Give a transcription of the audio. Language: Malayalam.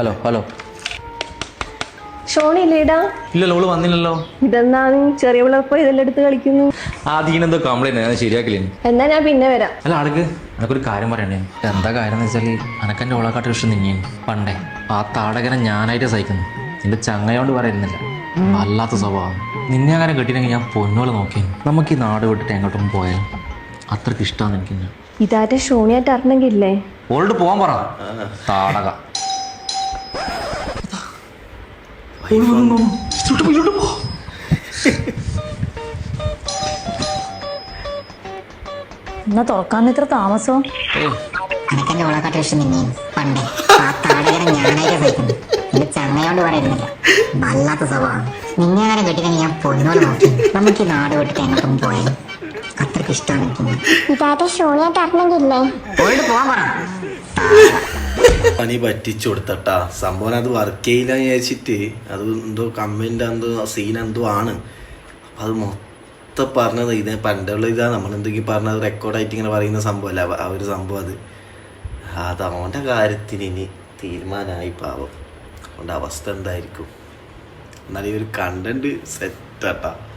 ഹലോ ഹലോ ഷോണില്ലേടാ ഇല്ലല്ലോ ഓൾ വന്നില്ലല്ലോ. ഇതെന്താണ്? ചെറിയ പിള്ളേർപ്പോ ഇതെല്ലാം എടുത്ത് കളിക്കുന്നു. ആ എന്തോ കംപ്ലൈന്റ് ഞാൻ ശരിയാക്കില്ലേ? എന്നാ ഞാൻ പിന്നെ വരാം. അല്ല അടക്ക് എനക്കൊരു കാര്യം പറയണേ എന്താ കാര്യം എന്ന് വെച്ചാൽ അനക്കെന്റെ ഓളക്കാട്ട് ഇഷ്ടം നിന്നെയാണ് പണ്ടേ ആ താടകനെ ഞാനായിട്ട് സഹിക്കുന്നു നിന്റെ ചങ്ങയോണ്ട് പറയുന്നില്ല. വല്ലാത്ത സ്വഭാവം. നിന്നെ അങ്ങനെ കിട്ടിയില്ലെങ്കിൽ ഞാൻ പൊന്നോളെ നോക്കി നമുക്ക് ഈ നാട് വിട്ടിട്ട് എങ്ങോട്ടും പോയാൽ അത്രയ്ക്ക് ഇഷ്ടമാണ് എനിക്ക് ഇതാറ്റ ഷോണിയായിട്ട് അറിഞ്ഞെങ്കിലേ? ഓൾഡ് പോവാൻ പറ. താടക. എന്നാ തുറക്കാൻ ഇത്ര താമസം? അനക്കെന്റെ ഓളക്കാട്ട് ഇഷ്ടം നിന്നെയും പണ്ടേ ആ താടകനെ ഞാനായിട്ട് സഹിക്കുന്നു. എന്റെ ചങ്ങയോണ്ട് പറയുന്നില്ല വല്ലാത്ത സ്വഭാവം. നിന്നെ ആരും കെട്ടിക്കഴിഞ്ഞ് ഞാൻ പൊന്നോട് നോക്കി. നമുക്ക് ഈ നാട് വിട്ടിട്ട് എങ്ങോട്ടും പോയാൽ അത്രയ്ക്ക് ഇഷ്ടമാണ് എനിക്ക്. പോവാൻ പറ. പണി പറ്റിച്ചു കൊടുത്തട്ടാ. സംഭവം അത് വർക്ക് ചെയ്യില്ല വിചാരിച്ചിട്ട് അത് എന്തോ കമ്മിന്റെ എന്തോ സീൻ എന്തോ ആണ്. അപ്പം അത് മൊത്തം പറഞ്ഞത് ഇത് പണ്ടുള്ള ഇതാ നമ്മൾ എന്തെങ്കിലും പറഞ്ഞത് റെക്കോർഡായിട്ട് ഇങ്ങനെ പറയുന്ന സംഭവമല്ല. ആ ഒരു സംഭവം അത്. അത് അവന്റെ കാര്യത്തിന് ഇനി തീരുമാനമായി പാവം. അവന്റെ അവസ്ഥ എന്തായിരിക്കും? എന്നാലും ഈ ഒരു കണ്ടന്റ് സെറ്റാട്ടാ